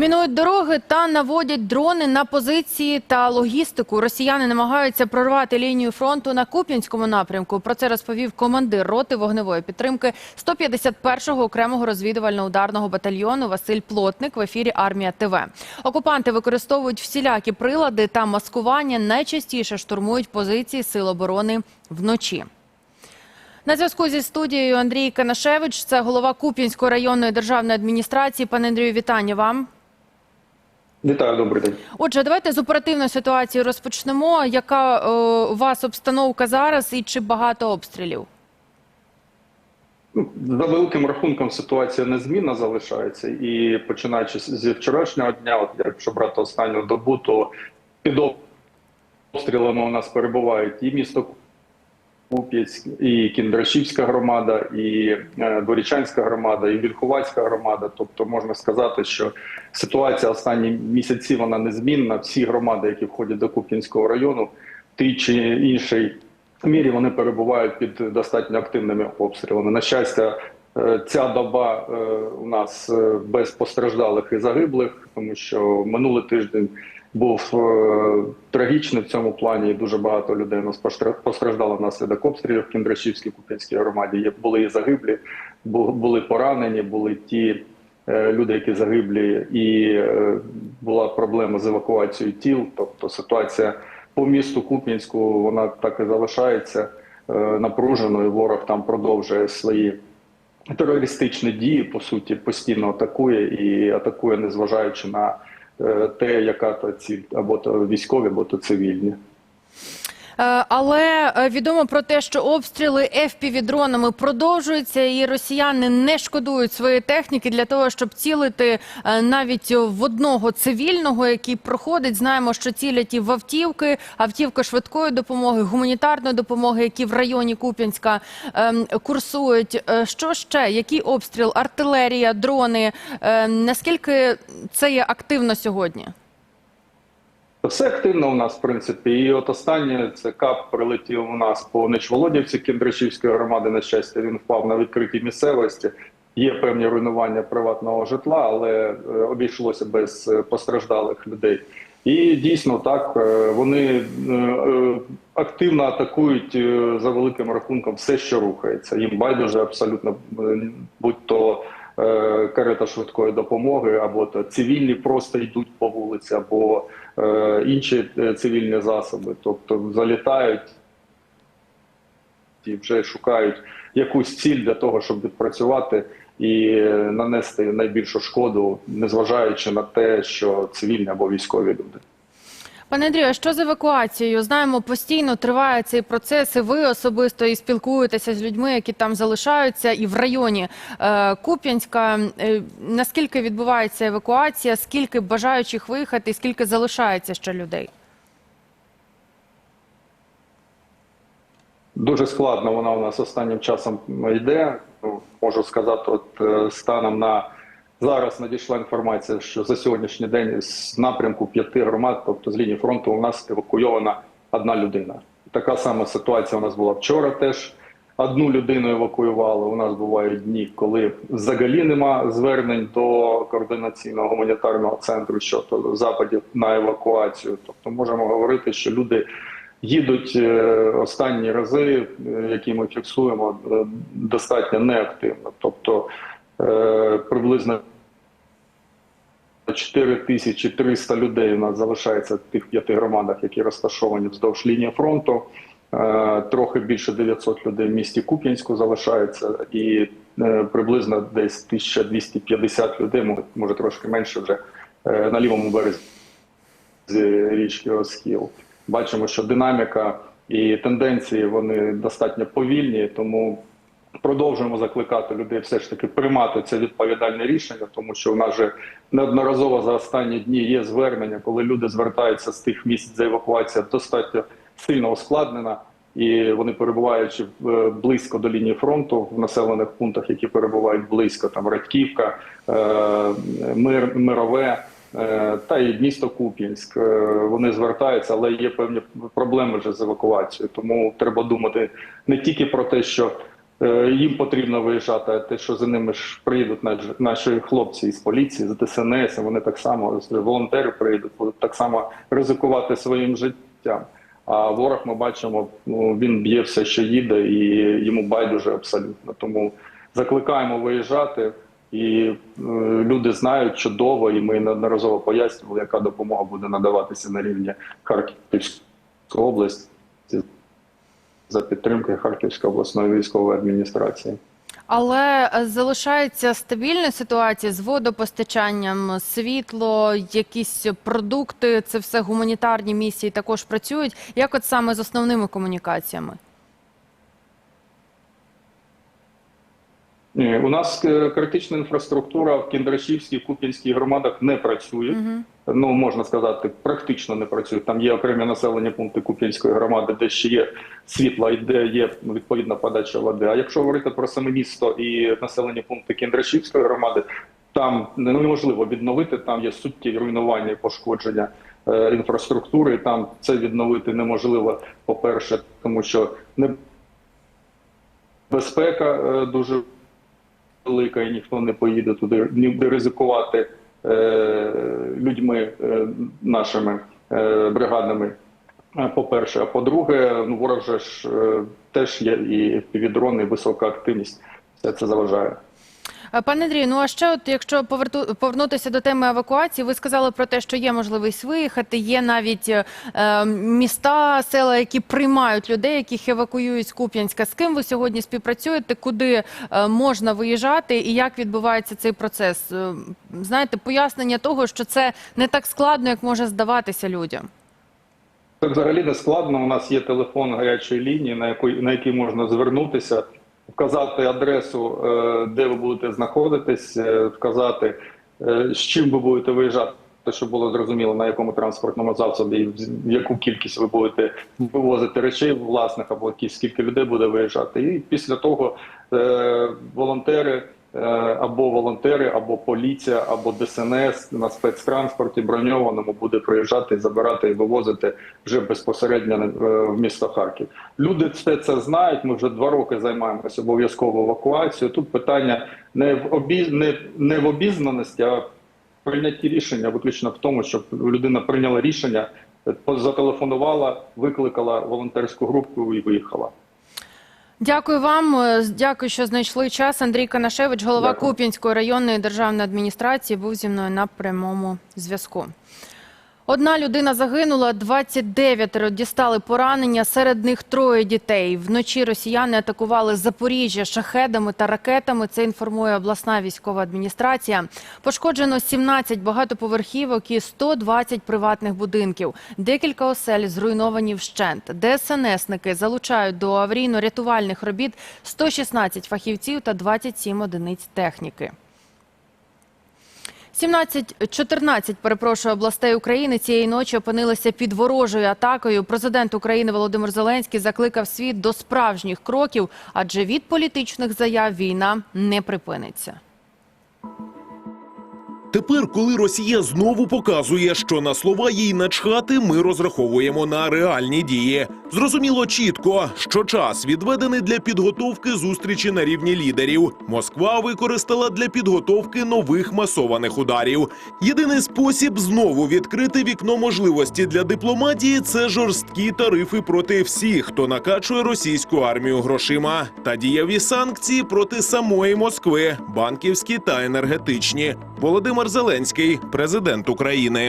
Мінують дороги та наводять дрони на позиції та логістику. Росіяни намагаються прорвати лінію фронту на Куп'янському напрямку. Про це розповів командир роти вогневої підтримки 151-го окремого розвідувально-ударного батальйону Василь Плотник в ефірі Армія ТВ. Окупанти використовують всілякі прилади та маскування. Найчастіше штурмують позиції сил оборони вночі. На зв'язку зі студією Андрій Канашевич, це голова Куп'янської районної державної адміністрації. Пане Андрію, вітання вам. Вітаю, добрий день. Отже, давайте з оперативної ситуації розпочнемо. Яка е, у вас обстановка зараз і чи багато обстрілів? Ну, За великим рахунком ситуація незмінна залишається, і починаючи зі вчорашнього дня, от якщо брати останню добу, то під обстрілами у нас перебувають і місто Куп'янськ, і Кіндрашівська громада, і е, Дворічанська громада, і Вільховацька громада. Тобто можна сказати, що ситуація останні місяці вона незмінна. Всі громади, які входять до Куп'янського району, тій чи іншій мірі вони перебувають під достатньо активними обстрілами. На щастя, е, ця доба е, у нас без постраждалих і загиблих, тому що минулий тиждень був е, трагічний в цьому плані. Дуже багато людей нас постра- постраждало внаслідок обстрілів в Кіндрашівській Куп'янській громаді. Є були і загиблі, були поранені, були ті. е, Люди, які загиблі, і е, була проблема з евакуацією тіл. Тобто ситуація по місту Куп'янську вона так і залишається напруженою. Ворог там продовжує свої терористичні дії, по суті, постійно атакує і атакує, незважаючи на те, яка та ціль або то військові, або то цивільні. Е, Але е, відомо про те, що обстріли FPV-дронами продовжуються, і росіяни не шкодують своєї техніки для того, щоб цілити е, навіть в одного цивільного, який проходить. Знаємо, що цілять і в автівки, автівки швидкої допомоги, гуманітарної допомоги, які в районі Куп'янська ем, курсують. Що ще? Який обстріл? Артилерія, дрони? Наскільки це є активно сьогодні? Все активно у нас, в принципі. І от останнє це кап прилетів у нас по Нечволодівці Кіндрашівської громади. На щастя, він впав на відкритій місцевості. Є певні руйнування приватного житла, але е, обійшлося без е, постраждалих людей. І дійсно так е, вони активно атакують за великим рахунком все, що рухається. Їм байдуже абсолютно будь то е, карета швидкої допомоги, або то цивільні просто йдуть по вулиці, або е, інші е, цивільні засоби, тобто залітають і вже шукають якусь ціль для того, щоб відпрацювати і е, нанести найбільшу шкоду, незважаючи на те, що цивільні або військові люди. Пане Андрію, що з евакуацією? Знаємо, постійно триває цей процес. і Ви особисто і спілкуєтеся з людьми, які там залишаються, і в районі е, Куп'янська. Е, наскільки відбувається евакуація? Скільки бажаючих виїхати, і скільки залишається ще людей? Дуже складно вона у нас останнім часом йде. Ну, можу сказати, от е, станом на зараз надійшла інформація, що за сьогоднішній день з напрямку п'яти громад, тобто з лінії фронту, у нас евакуйована одна людина. Така сама ситуація у нас була вчора. Теж одну людину евакуювали. У нас бувають дні, коли взагалі нема звернень до координаційного гуманітарного центру щодо западів на евакуацію. Тобто, можемо говорити, що люди їдуть е, останні рази, е, які ми фіксуємо, е, достатньо неактивно. Тобто приблизно 4300 людей у нас залишається в тих п'яти громадах, які розташовані вздовж лінії фронту. Е, Трохи більше 900 людей в місті Куп'янську залишається, і е, приблизно десь 1250 людей, може- трошки менше вже е, на лівому березі річки Оскіл. Бачимо, що динаміка і тенденції вони достатньо повільні, тому продовжуємо закликати людей все ж таки приймати це відповідальне рішення, тому що в нас же неодноразово за останні дні є звернення, коли люди звертаються з тих місць, де евакуація достатньо сильно ускладнена. І вони перебуваючи е, близько до лінії фронту в населених пунктах, які перебувають близько, там Радьківка, е, Мир, Мирове, Е, та і місто Куп'янськ. Вони звертаються, але є певні проблеми вже з евакуацією. Тому треба думати не тільки про те, що Їм потрібно виїжджати, те, що за ними ж приїдуть наш- наші хлопці із поліції, з ДСНС, вони так само волонтери приїдуть, будуть так само ризикувати своїм життям. А ворог ми бачимо, ну він б'є все, що їде, і йому байдуже абсолютно. Тому закликаємо виїжджати. І е, люди знають чудово, і ми неодноразово пояснювали, яка допомога буде надаватися на рівні Харківської області за підтримки Харківської обласної військової адміністрації. Але е, залишається стабільна ситуація з водопостачанням, світло, якісь продукти. Це все гуманітарні місії також працюють. Як от саме з основними комунікаціями? У нас е, критична інфраструктура в Кіндрашівській, Куп'янській громадах не працює. Ну можна сказати, практично не працює. Там є окремі населені пункти Куп'янської громади, де ще є світло і де є ну, відповідна подача води. А якщо говорити про саме місто і населені пункти Кіндрашівської громади, там неможливо відновити. Там є суттєві руйнування і пошкодження е, інфраструктури. Там це відновити неможливо. По перше, тому що не безпека е, дуже велика, і ніхто не поїде туди, не буде ризикувати е, людьми е, нашими е, бригадами. е, По-перше, а по-друге, ну ворог же ж е, теж є і півдрони, і висока активність. Все це заважає. Е, Пане Андрію, ну а ще, от якщо поверту, повернутися до теми евакуації, ви сказали про те, що є можливість виїхати. Є навіть е, міста, села, які приймають людей, яких евакуюють з Куп'янська. З ким ви сьогодні співпрацюєте? Куди е, можна виїжджати, і як відбувається цей процес? Е, знаєте, пояснення того, що це не так складно, як може здаватися людям. Це взагалі не складно. У нас є телефон гарячої лінії, на який, на який можна звернутися, вказати адресу, е, де ви будете знаходитись, е, вказати, е, з чим ви будете виїжджати, щоб було зрозуміло, на якому транспортному засобі, в яку кількість ви будете вивозити речей власних або кі- скільки людей буде виїжджати. І після того волонтери. Е, Або волонтери, або поліція, або ДСНС на спецтранспорті броньованому буде приїжджати, забирати і вивозити вже безпосередньо е, в місто Харків. Люди все це знають. Ми вже два роки займаємося обов'язково евакуацією. Тут питання не в обі... не, не в обізнаності, а в прийнятті рішення, виключно в тому, щоб людина прийняла рішення, е, зателефонувала, викликала волонтерську групу і виїхала. Дякую вам. Е, Дякую, що знайшли час. Андрій Канашевич, голова Дякую. Куп'янської районної державної адміністрації, був зі мною на прямому зв'язку. Одна людина загинула, 29 дістали поранення. Серед них троє дітей. Вночі росіяни атакували Запоріжжя шахедами та ракетами. Це інформує обласна військова адміністрація. Пошкоджено 17 багатоповерхівок і 120 приватних будинків. Декілька осель зруйновані вщент. ДСНСники залучають до аварійно-рятувальних робіт 116 фахівців та 27 одиниць техніки. 17, 14, перепрошую, областей України цієї ночі опинилися під ворожою атакою. Президент України Володимир Зеленський закликав світ до справжніх кроків, адже від політичних заяв війна не припиниться. Тепер, коли Росія знову показує, що на слова їй начхати, ми розраховуємо на реальні дії. Зрозуміло чітко, що час відведений для підготовки зустрічі на рівні лідерів. Москва використала для підготовки нових масованих ударів. Єдиний спосіб знову відкрити вікно можливості для дипломатії це жорсткі тарифи проти всіх, хто накачує російську армію грошима, та дієві санкції проти самої Москви, банківські та енергетичні. Володимир Зеленський, президент України.